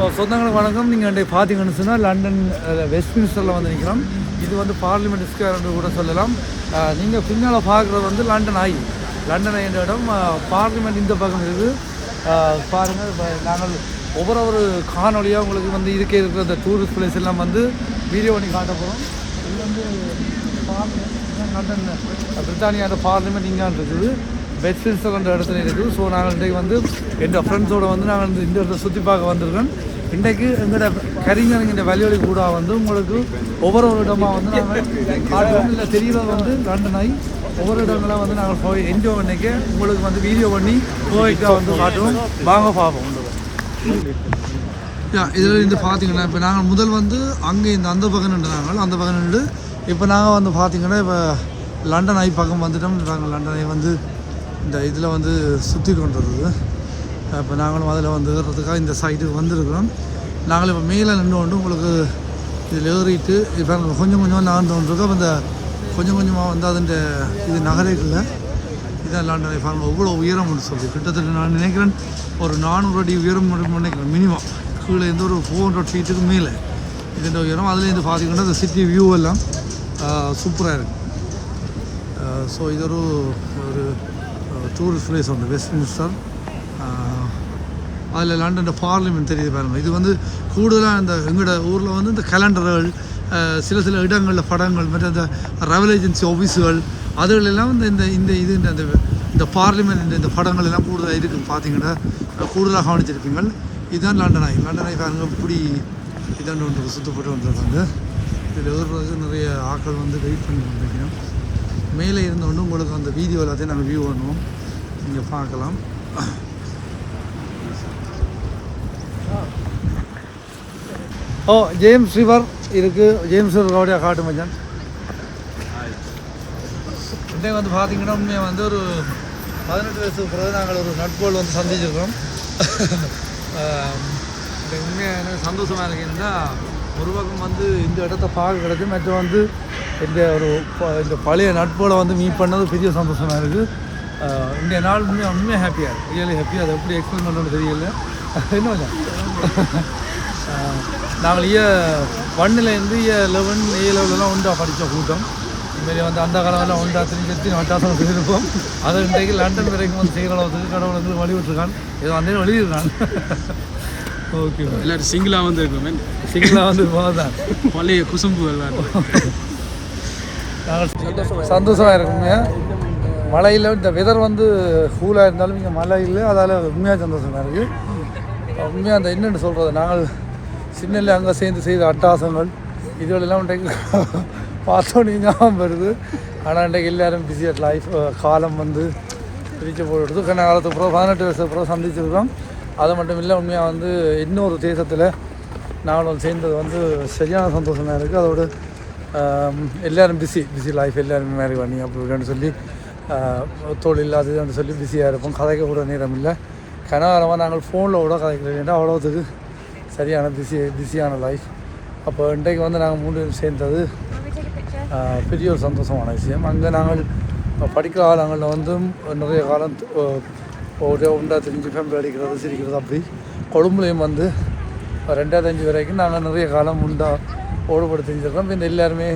இப்போ சொந்தங்களுக்கு வணக்கம். நீங்கள் அன்றைய பார்த்தீங்கன்னு சொன்னால் லண்டன் வெஸ்ட்மின்ஸ்டரில் வந்து நிற்கிறோம் இது வந்து பார்லிமெண்ட் ஸ்கொயர் என்று கூட சொல்லலாம். நீங்கள் பின்னால் பார்க்குறது வந்து லண்டன் ஆகி லண்டன் என்ற இடம் பார்லிமெண்ட் இந்த பக்கம் இருக்குது. பாருங்கள் நாங்கள் ஒவ்வொரு ஒரு காணொலியாக உங்களுக்கு வந்து இருக்கே இருக்கிற அந்த டூரிஸ்ட் பிளேஸ் எல்லாம் வந்து வீடியோ பண்ணி காட்ட போகிறோம் இது வந்து பார்லிமெண்ட் லண்டன் பிரித்தானியாவோட பார்லிமெண்ட் இங்கே இருக்குது. வெஸ்ட்மின்ஸ்டர் இடத்துல இருக்குது ஸோ நாங்கள் இன்றைக்கு வந்து எங்கள் ஃப்ரெண்ட்ஸோடு வந்து நாங்கள் இந்த இந்த இடத்த சுற்றி பார்க்க வந்திருக்கோம். இன்றைக்கு எங்களோட கரிஞருங்கிற வலியொலி கூட வந்து உங்களுக்கு ஒவ்வொரு ஒரு இடமாக வந்து நாங்கள் காட்டுவோம் இல்லை வந்து லண்டன் ஆகி ஒவ்வொரு இடங்களாக வந்து நாங்கள் போய் என்ஜாய் பண்ணிக்க உங்களுக்கு வந்து வீடியோ பண்ணி கோவைக்காக வந்து காட்டுவோம். வாங்க பார்ப்போம். இதில் இருந்து பார்த்தீங்கன்னா இப்போ நாங்கள் முதல் வந்து அங்கே இந்த அந்த பக்கம் நின்று நாங்கள் அந்த பக்கம் நின்று இப்போ நாங்கள் வந்து பார்த்தீங்கன்னா இப்போ லண்டன் ஐ பக்கம் வந்துட்டோம். நாங்கள் லண்டன் ஐ வந்து இந்த இதில் வந்து சுற்றி கொண்டு வருது இப்போ நாங்களும் அதில் வந்து ஏறுறதுக்காக இந்த சைடுக்கு வந்திருக்கிறோம். நாங்கள் இப்போ மேலே நின்று கொண்டு உங்களுக்கு இதில் ஏறிட்டு இப்போ கொஞ்சம் கொஞ்சமாக நகர்ந்து கொண்டிருக்கோம். இந்த கொஞ்சம் கொஞ்சமாக வந்து அதன் இது நகரைக்குள்ள. இதான் இப்போ பாருங்க எவ்வளோ உயரம் சொல்லி கிட்டத்தட்ட நான் நினைக்கிறேன் ஒரு நானூறு அடி உயரம் நினைக்கிறேன் மினிமம் கீழே இருந்து ஒரு ஃபோர் ஹண்ட்ரட் ஃபீட்டுக்கு மேலே. இதுன்ற உயரம் அதுலேருந்து பார்த்தீங்கன்னா இந்த சிட்டி வியூ எல்லாம் சூப்பராக இருக்குது ஸோ இது ஒரு ஒரு டூரிஸ்ட் பிளேஸ் ஒன்று வெஸ்ட் மினிஸ்டர் அதில் லண்டனில் பார்லிமெண்ட் தெரியுது பாருங்கள் இது வந்து கூடுதலாக இந்த எங்களோட ஊரில் வந்து இந்த கேலண்டர்கள் சில சில இடங்களில் படங்கள் மற்ற இந்த ரெவல் ஏஜென்சி ஆஃபீஸுகள் அதுகளெல்லாம் இந்த இந்த இந்த இது இந்த இந்த இந்த பார்லிமெண்ட் இந்த இந்த படங்கள் எல்லாம் கூடுதலாக இருக்குது பார்த்தீங்கன்னா கூடுதலாக கவனிச்சிருப்பீங்க. இதுதான் லண்டன் ஆகி லண்டன் பாருங்க இப்படி இதாண்டு ஒன்று சுத்தப்பட்டு வந்துருக்காங்க. இதில் ஏறுறதுக்கு நிறைய ஆட்கள் வந்து வெயிட் பண்ணி கொண்டிருக்கணும் மேலே இருந்தோன்னு உங்களுக்கு அந்த வீதி எல்லாத்தையும் நாங்கள் வியூ பண்ணுவோம். நீங்கள் பார்க்கலாம். ஓ ஜேம்ஸ் ரிவர் இருக்கு. ஜேம்ஸ் ரிவரோடைய காட்டு மச்சான். இன்றைக்கு வந்து பார்த்தீங்கன்னா உண்மையாக வந்து ஒரு பதினெட்டு வயசுக்கு பிறகு நாங்கள் ஒரு நட்போல் வந்து சந்திச்சிருக்கோம் உண்மையாக எனக்கு சந்தோஷமாக இருக்குன்னா ஒரு பக்கம் வந்து இந்த இடத்த பார்க்க கிடக்கு மற்ற வந்து இந்த ஒரு இந்த பழைய நட்போலை வந்து மீட் பண்ணது பெரிய சந்தோஷமாக இருக்குது இன்றைய நாள் உண்மையாக உண்மையாக ஹாப்பியாக இருக்குது ரியலி ஹாப்பியாக அதை எப்படி எக்ஸ்பிளைன் பண்ணுறது தெரியல. என்ன நாங்கள் இய ஒன்னுலேருந்து இய லெவன் ஏ லெவலெலாம் உண்டா படித்த கூட்டம். இதுமாரி வந்து அந்த காலமெல்லாம் உண்டா திரும்பி எத்தனை வட்டாசம் செய்திருப்போம் அதை இன்றைக்கு லண்டன் வரைக்கும் வந்து செய்கிற அளவுக்கு கடவுள் வந்து வழி விட்டுருக்கான். ஏதோ அந்த எழுதியிருக்கான் ஓகே எல்லாரும் சிங்கிளாக வந்து இருக்கோமே சிங்கிளாக வந்து போதான் பழைய குசும்பு சந்தோஷமாக இருக்குங்க மழையில் இந்த வெதர் வந்து கூலாக இருந்தாலும் இங்கே மழை இல்லை. அதால் உண்மையாக சந்தோஷமாக இருக்குது உண்மையாக அந்த என்னென்னு சொல்கிறது நாங்கள் சின்னல அங்கே சேர்ந்து செய்த அட்டாசங்கள். இதுகளெல்லாம் இன்றைக்கு பார்த்தோன்னே ஞாபகம் வருது. ஆனால் இன்றைக்கு எல்லோரும் பிஸியாக லைஃப் காலம் வந்து பிரித்து போட்டு கண்ண காலத்துக்கு அப்புறம் பதினெட்டு வருஷத்து அப்புறம் சந்திச்சிருக்கோம் அது மட்டும் இல்லை உண்மையாக வந்து இன்னொரு தேசத்தில் நாங்களும் சேர்ந்தது வந்து சரியான சந்தோஷமாக இருக்குது அதோட எல்லாரும் பிஸி பிஸி லைஃப் எல்லாருமே மேரி பண்ணி அப்படி சொல்லி தொழில் அது இதுன்னு சொல்லி பிஸியாக இருப்போம். கதைக்க கூட நேரம் இல்லை. கனகாலமாக நாங்கள் ஃபோனில் கூட கதைக்கிறேன் அவ்வளோத்துக்கு சரியான பிஸி பிஸியான லைஃப் அப்போ இன்றைக்கு வந்து நாங்கள் மூணு பேரும் சேர்ந்தது பெரிய ஒரு சந்தோஷமான விஷயம். அங்கே நாங்கள் படிக்கிற காலங்களில் வந்து நிறைய காலம் ஒரே ஆஹ், ஒரு தெரிஞ்சு ஃபேமிலி அடிக்கிறது சிரிக்கிறது அப்படி. கொழும்புலையும் வந்து ரெண்டாவது அஞ்சு வரைக்கும் நாங்கள் நிறைய காலம் உண்டா ஓடுபட தெரிஞ்சிருக்கோம். பின் எல்லாருமே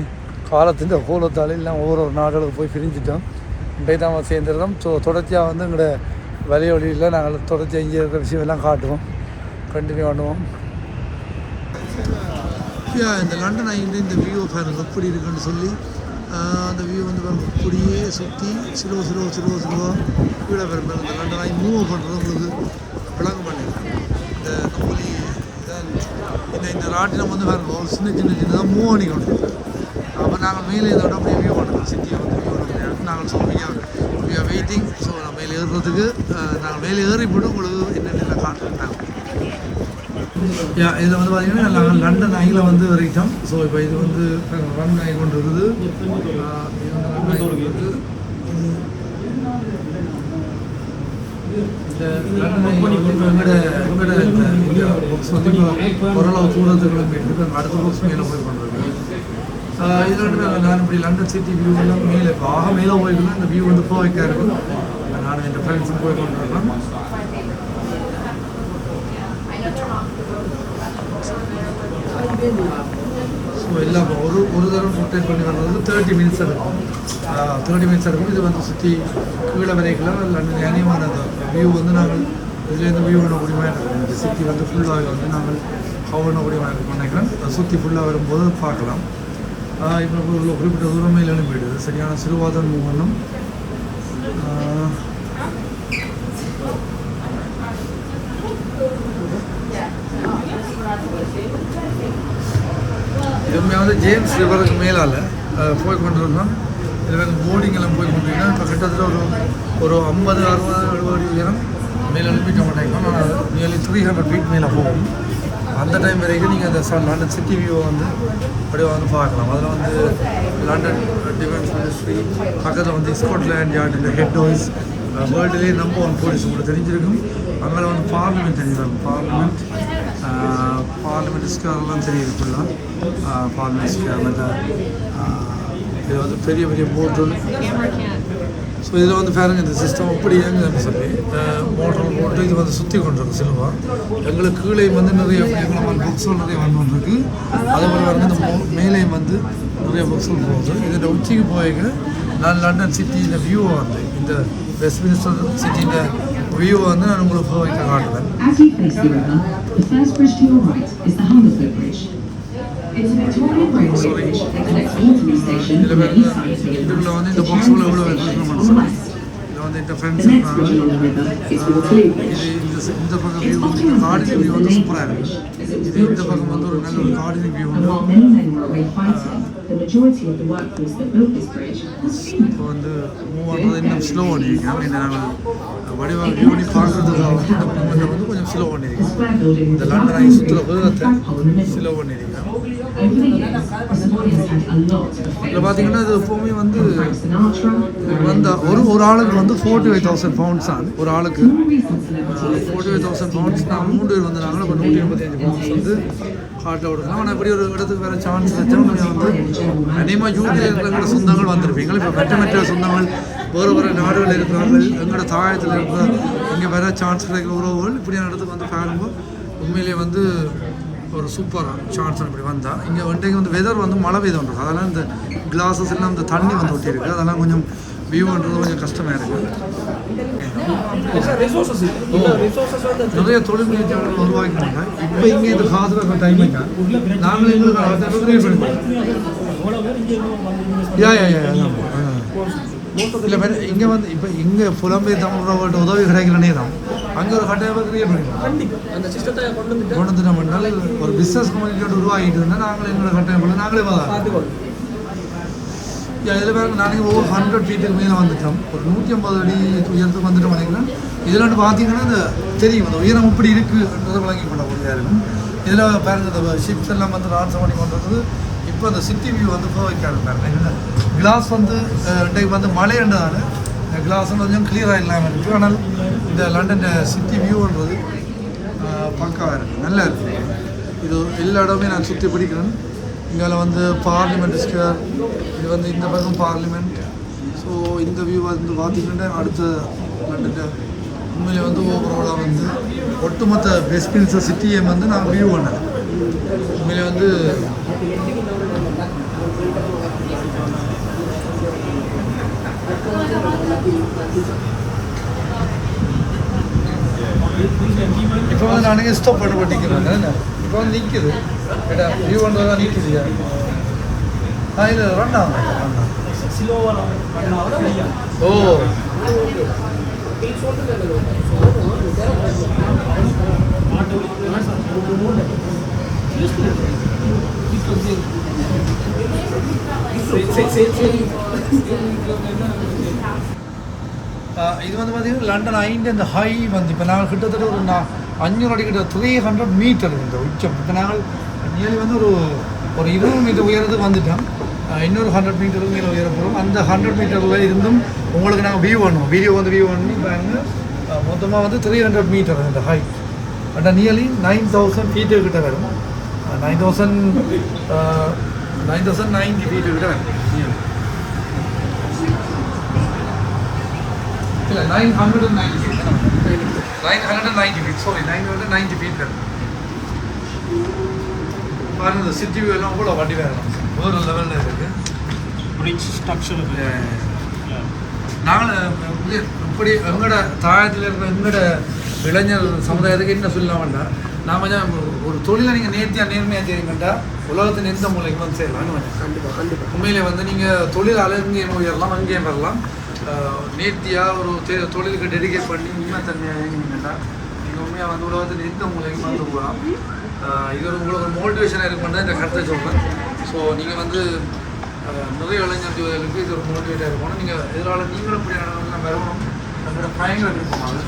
காலத்தின் கோலத்தால் எல்லாம் ஒவ்வொரு ஒரு நாடுகளுக்கு போய் பிரிஞ்சிட்டோம். இன்றைக்கு தான் சேர்ந்துருக்கோம் ஸோ தொடர்ச்சியாக வந்து எங்களோட வழியில் நாங்கள் தொடர்ச்சியாக இங்கே இருக்கிற விஷயம் எல்லாம் காட்டுவோம். கண்டினியூ பண்ணுவோம். இந்த லண்டன் ஐந்து இந்த வியூ பாருங்க எப்படி இருக்குன்னு சொல்லி. அந்த வியூ வந்து பாருங்க அப்படியே சுற்றி சிலுவ சிலுவ சிலுவ சிலுவ வீடாக பாருங்க இந்த லண்டன் ஐ மூவ் பண்ணுறது உங்களுக்கு விளங்க பண்ணிடுறேன் இந்த நம்மளி இதான் இந்த இந்த ராட்டினம் வந்து பாருங்க ஒரு சின்ன சின்ன சின்னதாக மூவ் பண்ணி அப்போ நாங்கள் மேலே இதோட அப்படியே வியூ பண்ணுறோம் சிட்டியை வந்து வியூ பண்ண நாங்கள் so we are we are waiting so நான் மேலே ஏறுறதுக்கு நாங்கள் மேலே ஏறி போட்டு உங்களுக்கு என்னென்ன காட்டுறேன் நாங்கள் யா இதில் வந்து பார்த்தீங்கன்னா நாங்கள் லண்டன் ஐயில் வந்து வரைக்கும் ஸோ இப்போ இது வந்து ரன் ஆகி கொண்டு இருக்குது. இது வந்து இந்த லண்டன் ஐ வந்து எங்களோட எங்களோட புக்ஸ் வந்து ஓரளவு தூரத்துக்குள்ள போயிட்டு இப்போ அடுத்த புக்ஸ் மேலே போய் பண்ணுறோம் இதில் நான் இப்படி லண்டன் சிட்டி வியூ எல்லாம் மேலே இப்போ ஆக மேலே போயிருந்தா இந்த வியூ வந்து பர்ஃபெக்டாக இருக்கும் நான் என் ஃப்ரெண்ட்ஸும் போய் கொண்டு ஸோ எல்லாம் ஒரு ஒரு தரம் ரொட்டேட் பண்ணி வர்றது தேர்ட்டி மினிட்ஸ் இருக்கும். தேர்ட்டி மினிட்ஸ் இருக்கும். இது வந்து சுற்றி கீழே வரைக்கலாம் லண்டன் அனியமான வியூ வந்து நாங்கள் இதுலேருந்து வியூ பண்ண முடியுமா இருக்கும். இந்த சிட்டி வந்து ஃபுல்லாக வந்து நாங்கள் ஹவ் முடியுமா இருக்கும் நினைக்கிறேன். சுற்றி ஃபுல்லாக வரும்போது பார்க்கலாம். இப்போ ஒரு குறிப்பிட்ட தூரமே அனுப்பிவிடுது. சரியான சிறுவாதன் மூவனம் இதுவுமே வந்து ஜேம்ஸ் ரிவருக்கு மேலால் போய் கொண்டிருந்தோம் இதில் வந்து போர்டிங் எல்லாம் போய் கொண்டிருக்கோம் இப்போ கிட்டத்தட்ட ஒரு ஒரு ஐம்பது அறுபது எழுபது அடி உயரம் மேலே அனுப்பிட்ட மாட்டேங்கிறோம் ஆனால் நியர்லி த்ரீ ஹண்ட்ரட் ஃபீட் மேலே போகும். அந்த டைம் வரைக்கும் நீங்கள் அந்த சன் லண்டன் சிட்டி வியூவை வந்து அப்படியே வந்து பார்க்கலாம். அதில் வந்து லண்டன் டிஃபென்ஸ் மினிஸ்ட்ரி பக்கத்தில் வந்து ஸ்காட்லாண்ட் யார்ட் ஹெட் ஆஃபீஸ் வேர்ல்டுலேயே நம்பர் ஒன் போலீஸ் உங்களுக்கு தெரிஞ்சிருக்கும். அங்கே வந்து பார்லிமெண்ட் தெரிஞ்சிருக்கும் பார்லிமெண்ட் பார்லிமெண்ட் ஸ்கேர்லாம் தெரியுது ஃபுல்லாக பார்லிமெண்ட் ஸ்கேர் இது வந்து பெரிய பெரிய போர்டு ஸோ இதில் வந்து பாருங்க இந்த சிஸ்டம் அப்படி இயங்குதுன்னு சொல்லி மோட்டர் போட்டு இது வந்து சுற்றி கொண்டிருக்கு சிலுவா எங்களுக்கு கீழே வந்து நிறைய எங்களை புக்ஸும் நிறைய வந்து இருக்கு அதே போல் இந்த மேலேயும் வந்து நிறைய புக்ஸ்கள் போகுது. இதோட உச்சிக்கு போயிங்க நான் லண்டன் சிட்டியில் வியூவை வந்து இந்த வெஸ்ட்மினிஸ்டர் சிட்டியின் வியூவை வந்து நான் உங்களுக்கு போய் காட்டுவேன் இதில் வந்து இந்த பாக்ஸுக்குள்ள Charing எவ்வளோ west. இதில் வந்து இந்த The ஃப்ரெண்ட்ஸ். இது இந்த இந்த பக்கம் view to as view the வந்து சூப்பராக was இது இந்த பக்கம் வந்து ஒரு நல்ல ஒரு கார்டனிங் வியூ. இப்போ வந்து மூவ் பண்ணுறது இன்னும் ஸ்லோ பண்ணியிருக்கேன் நாங்கள் வடிவாக வியூ பண்ணி பார்க்குறதுக்காக வந்து வந்து கொஞ்சம் ஸ்லோ பண்ணியிருக்கேன் இந்த London in the middle. Slow பண்ணியிருக்கேன் இதில் பார்த்தீங்கன்னா இது எப்போவுமே வந்து வந்த ஒரு ஒரு ஆளுக்கு வந்து ஃபோர்ட்டி ஃபைவ் தௌசண்ட் பவுண்ட்ஸ் ஆகுது ஒரு ஆளுக்கு ஃபோர்ட்டி ஃபைவ் தௌசண்ட் பவுண்ட்ஸ் நான் மூணு பேர் வந்தாங்கன்னா இப்போ நூற்றி எண்பத்தஞ்சு பவுண்ட்ஸ் வந்து ஹார்ட்டில் கொடுக்கலாம் ஆனால் இப்படி ஒரு இடத்துக்கு வேறு சான்ஸ் வச்சா நீங்கள் வந்து அதிகமாக யூடியில் இருக்கிறவங்களோட சொந்தங்கள் வந்திருப்பீங்க. இப்போ மற்ற மற்ற சொந்தங்கள் வேறு வேறு நாடுகளில் இருக்கிறார்கள். எங்களோட தாயத்தில் இருக்கிற இங்கே வேறு சான்ஸ் கிடைக்கிற உறவுகள் இப்படியான இடத்துக்கு வந்து பாரும்போது உண்மையிலேயே வந்து ஒரு சூப்பர் சான்ஸ் இப்படி வந்தால் இங்கே வந்துட்டு வந்து வெதர் வந்து மழை பெய்து அதெல்லாம் இந்த கிளாஸஸ் எல்லாம் இந்த தண்ணி வந்து ஒட்டியிருக்கு அதெல்லாம் கொஞ்சம் வியூன்றது கொஞ்சம் கஷ்டமாக இருக்குது நிறைய தொழில் முயற்சியாளர்கள் உருவாக்கினாங்க. இப்போ இங்கே இந்த காசுல டைம் நாங்களும் எங்களுக்கு யா யா யா இல்லை இங்கே வந்து இப்போ இங்கே புலம்பெயர் தமிழர்களோட உதவி கிடைக்கிற நேரம் அங்கே ஒரு கட்டாயமாக கிரியேட் பண்ணிக்கலாம் கொண்டு வந்துட்டு கொண்டு வந்துட்டோம்னால ஒரு பிஸ்னஸ் கம்யூனிட்டி உருவாகிட்டு இருந்தால் நாங்களே எங்களோட கட்டாயம் பண்ணி நாங்களே வரோம் பார்த்துக்கோங்க. இதில் பாருங்க நாளைக்கு ஒவ்வொரு ஹண்ட்ரட் ஃபீட்டுக்கு மேலே வந்துட்டோம். ஒரு நூற்றி ஐம்பது அடி உயரத்துக்கு வந்துட்டு நினைக்கிறேன். இதில் வந்து பார்த்தீங்கன்னா இந்த தெரியும் அந்த உயரம் இப்படி இருக்குன்றதை விளங்கி கொள்ள முடியாது இருக்கும் இதில் பாருங்க இந்த ஷிப்ஸ் எல்லாம் வந்து ரான்சம் பண்ணி கொண்டு வந்தது. இப்போ அந்த சிட்டி வியூ வந்து போக வைக்காது பாருங்க கிளாஸ் வந்து இன்றைக்கு வந்து மழைன்றதால கிளாஸ் கொஞ்சம் கிளியராக இல்லாமல் இருக்குது ஆனால் இந்த லண்டன் சிட்டி வியூன்றது பக்காவாக இருக்குது நல்லா இருக்குது இது எல்லா இடமே நான் சுற்றி பிடிக்கிறேன். இங்கே வந்து பார்லிமெண்ட் ஸ்கேர் இது வந்து இந்த பக்கம் பார்லிமெண்ட். ஸோ இந்த வியூ வந்து பார்த்தீங்கன்னா அடுத்த லண்டன் உண்மையிலே வந்து ஓவராலாக வந்து ஒட்டுமொத்த வெஸ்ட்மின்ஸ்டர் சிட்டியை வந்து நான் வியூ பண்ணேன் உண்மையிலே வந்து இப்போ வந்து நான் ஸ்டாப் பண்ண மாட்டேங்கிறேன் இப்போ வந்து நிற்குது கேட்டா வியூ பண்ணுறது தான் நிற்குது ஆ இல்லை ரன் ஆகும். ரன் ஆகும். ஓ. ஆ, இது வந்து பார்த்தீங்கன்னா லண்டன் ஐந்து அந்த ஹை வந்து இப்போ நாங்கள் கிட்டத்தட்ட ஒரு நான் அஞ்சூறு அடி கிட்ட த்ரீ ஹண்ட்ரட் மீட்டர் இந்த உச்சம். இப்போ நாங்கள் நியர்லி வந்து ஒரு ஒரு இருபது மீட்டர் உயரத்துக்கு வந்துட்டோம். இன்னொரு ஹண்ட்ரட் மீட்டருக்கு மேலே உயர அந்த ஹண்ட்ரட் மீட்டரில் இருந்தும் உங்களுக்கு நாங்கள் வியூ பண்ணுவோம். வீடியோ வந்து வியூ பண்ணி பாருங்கள் மொத்தமாக வந்து த்ரீ ஹண்ட்ரட் மீட்டர் இந்த height at nearly nine thousand feet கிட்ட வரும். Nine thousand nine thousand ninety feet கிட்ட வரும். நியர்லி இல்லை nine hundred and ninety feet nine hundred and ninety feet sorry nine hundred ninety feet பாருங்க இந்த city view எல்லாம் கூட வண்டி வேறு வேறு லெவலில் இருக்குது பிரிட்ஜ் ஸ்ட்ரக்சர் நாங்கள் இப்படி எங்களோட தாயத்தில் இருக்கிற எங்களோட இளைஞர் சமுதாயத்துக்கு என்ன சொல்ல வேண்டாம் நான் கொஞ்சம் ஒரு தொழிலை நீங்கள் நேர்த்தியாக நேர்மையாக செய்யுங்கண்டா உலகத்தின் எந்த மூலைக்கு வந்து வேணும் கண்டிப்பாக கண்டிப்பாக உண்மையிலே வந்து நீங்கள் தொழிலாளர் இங்கேயும் உயரலாம் அங்கேயும் வரலாம். நேர்த்தியாக ஒரு தெ- தொழிலுக்கு டெடிகேட் பண்ணி உண்மைத்தன்மையாக இயங்கினீங்கன்னா நீங்கள் உண்மையாக வந்து உலகத்தில் எந்த உங்களுக்கு வந்து போகலாம் இது ஒரு உங்களுக்கு ஒரு மோட்டிவேஷனாக இருக்குன்னு தான் இந்த கருத்தை சொல்கிறேன் ஸோ நீங்கள் வந்து நிறைய இளைஞர் ஜோதிகளுக்கு இது ஒரு மோட்டிவேட்டாக இருக்கணும். நீங்கள் எதிரால் நீங்களும் இப்படி நம்ம வரணும் நம்மளோட பயங்கர விருப்பம் அது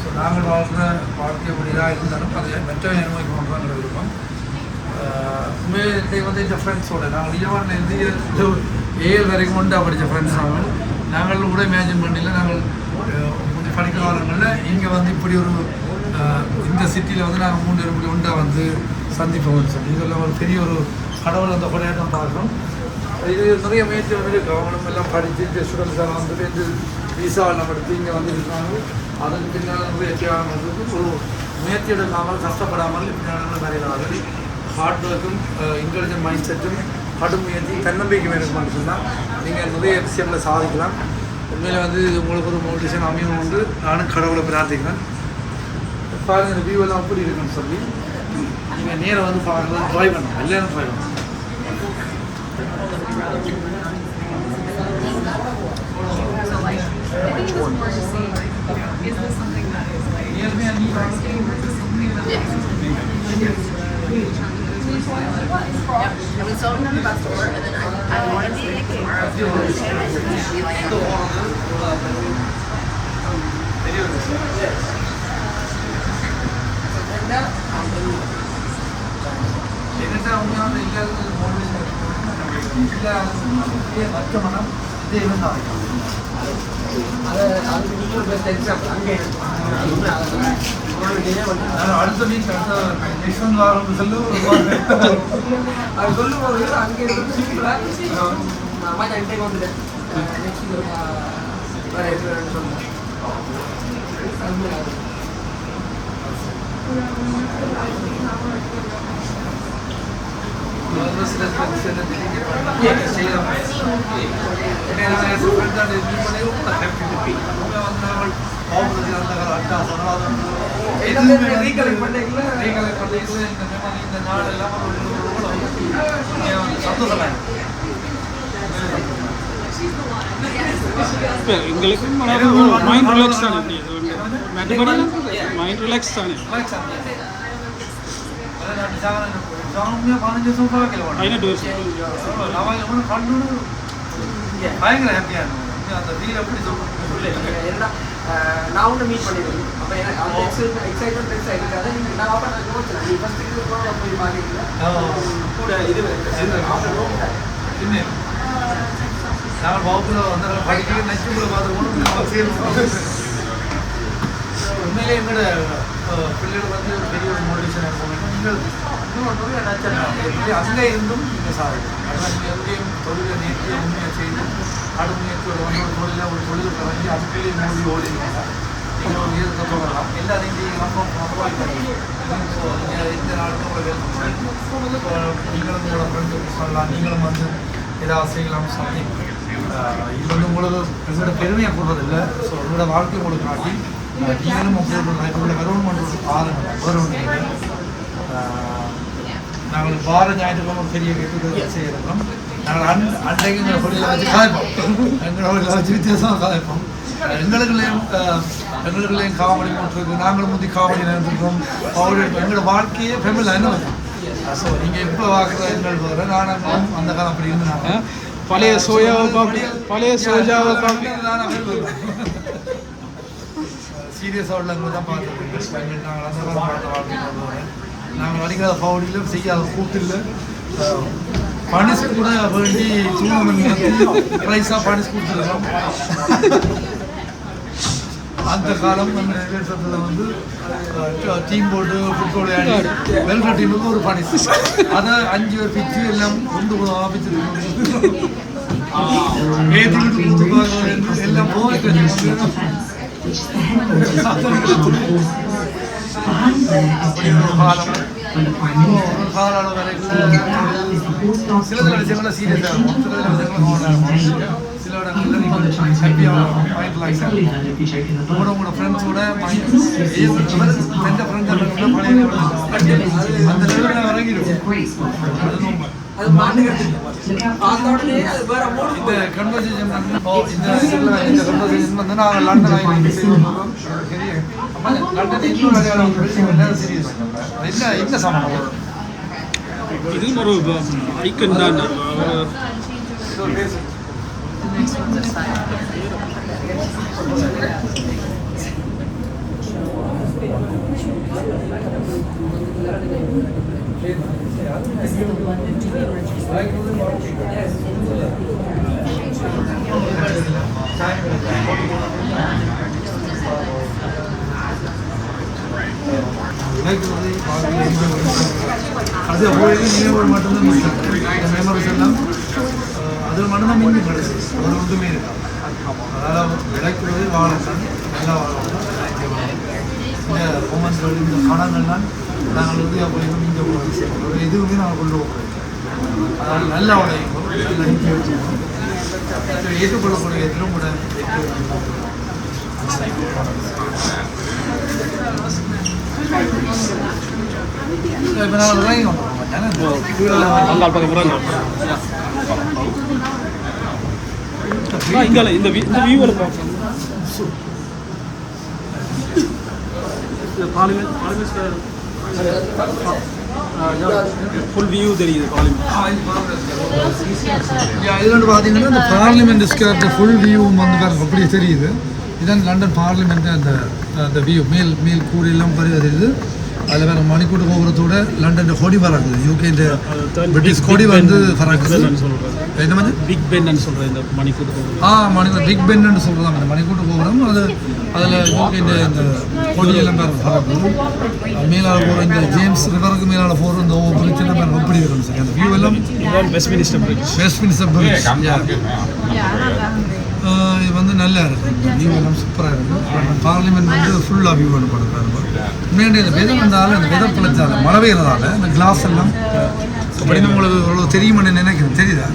ஸோ நாங்கள் வாழ்கிற வாழ்க்கை இப்படிதான் இருந்தாலும் அதை மற்றவை அனுபவிக்கணுன்ற விருப்பம் உண்மையை வந்து இந்த ஃப்ரெண்ட்ஸோட நாங்கள் ஈவான்லேருந்து ஏழு வரைக்கும் உண்டா படித்த ஃப்ரெண்ட்ஸ் நாங்கள் நாங்கள் கூட இமேஜின் பண்ணல. நாங்கள் அஹ், படிக்கிற காலங்களில் இங்கே வந்து இப்படி ஒரு இந்த சிட்டியில் வந்து நாங்கள் மூணு பேர் இப்படி உண்டா வந்து சந்திப்போம்னு சொல்லி. இதெல்லாம் ஒரு பெரிய ஒரு கடவுள் அந்த கொடையாட்டம் பார்க்குறோம் இது நிறைய முயற்சிகள் இருக்கு அவங்களும் எல்லாம் படித்து இந்த ஸ்டூடெண்ட்ஸ் எல்லாம் வந்துட்டு இந்த விசா எல்லாம் எடுத்து இங்கே வந்து இருக்காங்க. அதுக்கு பின்னால் முயற்சியாக ஒரு முயற்சி எடுக்காமல் கஷ்டப்படாமல் பின்னால் வரைகிறார்கள் ஹார்ட் ஒர்க்கும் இன்டெலிஜென்ட் மைண்ட் செட்டும் கடும் தன்னம்பிக்கை வேணுமான்னு சொன்னால் நீங்கள் நிறைய விஷயங்களை சாதிக்கலாம். உண்மையில் வந்து இது உங்களுக்கு ஒரு மோட்டிவேஷன் அமையும் உண்டு. நானும் கடவுளை பிரார்த்திக்கிறேன். பாருங்கள் இந்த வியூ எல்லாம் எப்படி இருக்குன்னு சொல்லி. நீங்கள் நேராக வந்து பார்க்கலாம் ட்ரை பண்ணலாம் இல்லைன்னு ட்ரை பண்ணலாம் I think it was more to see, like, is this something that is like நேர்மையாக நீ interesting or is this something that is Yep. And we sold it on the bus tour, and then I, I went to the camera. She like, பெரிய ஒரு விஷயம் என்கிட்ட உண்மையான இல்லாத motivation இல்லாத மற்ற மனம் இதே இருந்தாங்க அதை அதுக்கு நீங்கள் பெஸ்ட் எக்ஸாம்பிள் அங்கே நான் அடுத்த வீக் அடுத்த நெக்ஸ்ட் மந்த் வாரம் சொல்லு அது சொல்லும்போது அங்கே இருந்து சிம்பிளாக அம்மா நான் இன்றைக்கு வந்துட்டேன் நெக்ஸ்ட் வேறு எப்படி சொல்லுங்கள் சில சில விஷயத்தை செய்யலாம் ஏன்னா நான் என் friend ஆண்டு meet பண்ணி ரொம்ப happy happy. அவங்க வந்து நாங்கள் பாவத்தில் அந்த அட்டா சொன்னாலும் எல்லாமே recollect பண்ணீங்களா? recollect பண்ணிக்கல இந்த memory, இந்த நாள் எல்லாம் ஒரு ஒரு ஒரு சந்தோஷமா இருக்கு. எங்களுக்கு மைண்ட் ரிலாக்ஸ் தானே மற்றபடி மைண்ட் ரிலாக்ஸ் தானே Relax ஆகுது. ஜாமியா பதினஞ்சு வருஷம் ஃபுல்லாக கிளம்பணும் ஐநூறு வருஷம் நான் கூட பண்ணணும் பயங்கர ஹாப்பியாக இருக்கும் அந்த ஃபீல் எப்படி சொல்லுங்க நான் ஒன்று மீட் பண்ணிடுவேன் அப்போ எனக்கு அந்த எக்ஸைட்மெண்ட் எக்ஸைட்மெண்ட் பெருசாக இருக்காது நீங்கள் நான் அப்போ நான் யோசிச்சேன் நீ ஃபஸ்ட்டு இது கூட போய் பார்க்குறீங்க உண்மையிலே எங்களோட பிள்ளைகள் வந்து பெரிய ஒரு மோட்டிவேஷன் இருக்கும் நீங்கள் இன்னும் நிறைய அங்கே இருந்தும் நீங்கள் சாதிக்கும் அதனால் நீங்கள் எங்கேயும் தொழிலை நேர்த்தியை உண்மையை செய்து கடும் முயற்சியோட வந்து ஒரு தொழிலை ஒரு தொழில் கலந்து அதுக்குள்ளேயே மூடி ஓடினீங்கன்னா நீங்கள் ஒரு இயற்கை தொடரலாம் எல்லாத்தையும் நீங்கள் நம்ம அவாய்ட் பண்ணணும் ஸோ நீங்கள் எந்த நாளுக்கும் உங்களை நீங்களும் உங்களோட ஃப்ரெண்டுக்கு சொல்லலாம் நீங்களும் வந்து ஏதாவது செய்யலாம் சொல்லி இது வந்து உங்களுக்கு எங்களோட பெருமையை கொடுறதில்ல ஸோ உங்களோட வாழ்க்கை உங்களுக்கு காட்டி நீங்களும் உங்களோட ஒரு உங்களோட கவர்மெண்ட் ஒரு பாருங்க கவர்மெண்ட் நாங்கள் வார ஞாயிற்றுக்கிழமை பெரிய கெட்டு செய்கிறோம். நாங்கள் அன் அன்றைக்கு எங்களை தொழிலை வச்சு எங்களை வித்தியாசமாக கதைப்போம் எங்களுக்குள்ளேயும் எங்களுக்குள்ளேயும் காமெடி போட்டிருக்கு. நாங்களும் முந்தி காமெடி நினைச்சிருக்கோம் அவரு எங்களோட வாழ்க்கையே ஃபெமிலியில் என்ன ஸோ நீங்கள் இப்போ பார்க்குற எங்கள் வர நாடகம் அந்த காலம் அப்படி இருந்தாங்க. பழைய சோயாவை பார்க்க பழைய சோஜாவை பார்க்க சீரியஸாக உள்ளவங்க தான் பார்த்துருக்கோம். நாங்கள் அந்த காலம் வாழ்க்கை நாங்கள் அடிக்காத பவுடியில் செய்யாத கூட்டில் பனிஷ் கூட வேண்டி டூர்னமெண்ட் ப்ரைஸாக பனிஷ் கொடுத்துருக்கோம் அந்த காலம் நம்ம தேசத்தில் வந்து டீம் போட்டு ஃபுட்பால் விளையாடி வெல்க டீமுக்கு ஒரு பனிஷ் அதை அஞ்சு பேர் பிச்சு எல்லாம் கொண்டு போய் ஆபிச்சிருக்கோம் எல்லாம் போக சில சில சீரியஸாக இருக்கும் சில சில சில இடங்கள்ல நீங்கள் ஹாப்பியாக உங்களோட ஃப்ரெண்ட்ஸ் பழைய அந்த லெவலில் அது மாட்டுக்கிறது அது வேற மூடு இந்த கன்வர்சேஷன் வந்து இந்த இந்த கன்வர்சேஷன் வந்து நாங்கள் லண்டன் ஆகி செய்வோம். லண்டன் இன்னும் நிறைய பில்டிங் சீரியஸ் என்ன என்ன சம்பந்தம் இதுவும் ஒரு ஐக்கன் தான். ஒரு அது போய் நினைவுகள் மட்டும்தான் மிஸ் இந்த மெமரிஸ் எல்லாம் அதில் மட்டும்தான் மிஞ்சி கிடச்சி ஒரு மட்டுமே இருக்கும் அதனால் விளக்குறது வாழத்தான் நல்லா வாழணும் இந்த பொம்மன்கள் இந்த படங்கள்லாம் நாங்கள் வந்து அப்போ மிஞ்ச போகிறோம் ஒரு இதுவுமே நாங்கள் கொண்டு போகிறோம் அதனால் நல்லா உழைக்கும் நல்லா நிற்க வச்சுக்கணும். ஏற்றுக்கொள்ளக்கூடிய எதிரும் கூட இப்போ நாங்கள் விளங்கி கொண்டு இங்கே இந்த இந்த வியூவில் பார்க்கணும் ஃபுல் வியூ தெரியுது பார்லிமெண்ட் பார்த்தீங்கன்னா இந்த பார்லிமெண்ட் ஸ்கேர் ஃபுல் வியூ வந்து பாருங்க அப்படியே தெரியுது. இதான் லண்டன் பார்லிமெண்ட் அந்த அந்த வியூ மேல் மேல் கூரையெல்லாம் பரி தெரியுது. அதில் வேறு மணிக்கூட்டு கோபுரத்தோட லண்டன் கொடி பறக்குது யூகே இந்த பிரிட்டிஷ் கொடி வந்து பறக்குது என்ன மாதிரி? பிக் பென்னு சொல்கிறேன் இந்த மணிக்கூட்டு கோவில் ஆ மணிக்கூட பிக் பென்னு சொல்கிறதா அந்த மணிக்கூட்டு கோபுரம் அது அதில் யூகே இந்த இந்த கொடியெல்லாம் பேர் பறக்குது மேலால் போகிற இந்த ஜேம்ஸ் ரிவருக்கு மேலால் போகிற இந்த ஒவ்வொரு பிரிட்ஜெல்லாம் பேர் எப்படி இருக்கும் சார் அந்த வியூ எல்லாம் Westminster bridge Westminster bridge இது வந்து நல்லா இருக்கும் வியூ எல்லாம் சூப்பராக இருக்கும் பார்லிமெண்ட் வந்து ஃபுல்லாக வியூ ஒன்று பண்ணுறாங்க முன்னாடி இந்த விதை வந்தாலும் இந்த விதை பிழைச்சால மழை பெய்யறதால இந்த கிளாஸ் எல்லாம் அப்படின்னு உங்களுக்கு இவ்வளோ தெரியுமான்னு நினைக்கிறேன். தெரியுதா?